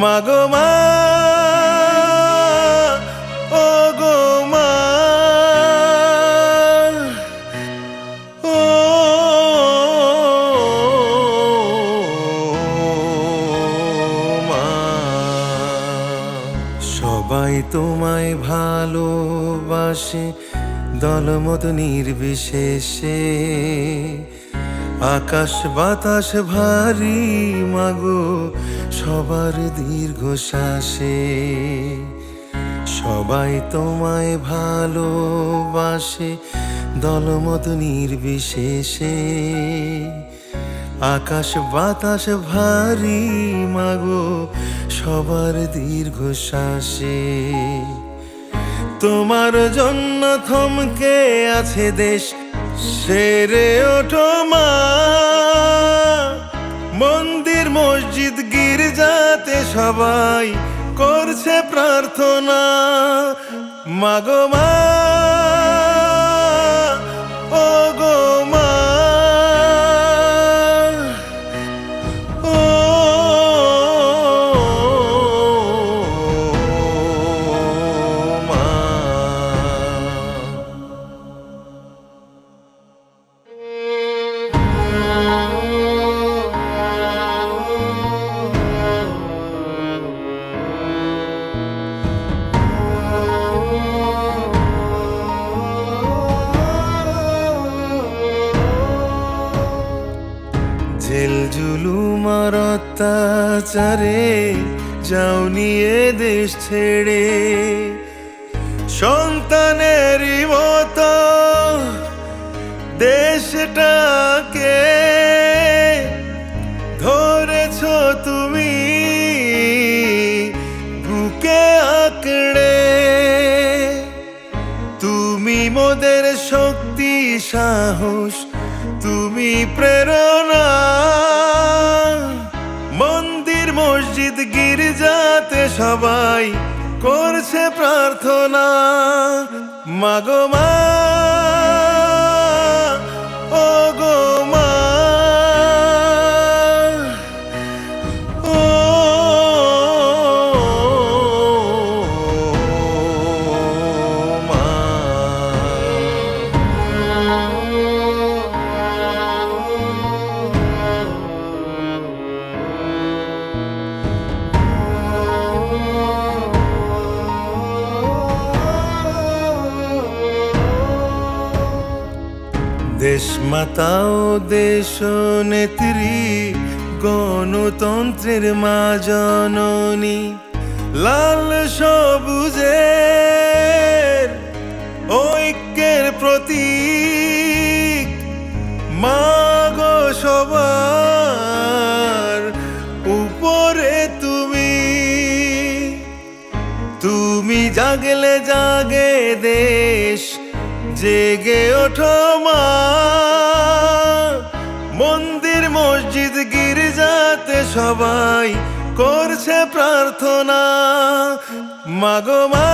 মাগো মা সবাই তোমায় ভালোবাসে, দলমত নির্বিশেষে। আকাশ বাতাস ভারী, মাগো, সবার দীর্ঘ দীর্ঘশ্বাসে। সবাই তোমায় ভালোবাসে, দলমত নির্বিশেষে। আকাশ বাতাস ভারী, মাগো সবার দীর্ঘশ্বাসে। তোমার জন্য থমকে আছে দেশ, সেরে ওঠো মা। মন্দির, মসজিদ, গির্জাতে সবাই করছে প্রার্থনা। মাগো মা। জেল জুলুমার অত্যাচারে যাও নিয়ে দেশ ছেড়ে। সন্তানেরই মতো দেশটাকে ধরেছ তুমি বুকে আঁকড়ে। তুমি মোদের শক্তি, সাহস, তুমি প্রেরণা। প্রার্থনা মাগো মা। দেশ মাতা ও দেশ নেত্রী, গণতন্ত্রের মা জননী। লাল সবুজের ঐক্যের প্রতীক মাগো সবার উপরে তুমি। তুমি জাগলে জাগে দেশ জেগে ওঠো মা। মন্দির মসজিদ গির্জাতে সবাই করছে প্রার্থনা। মাগো মা।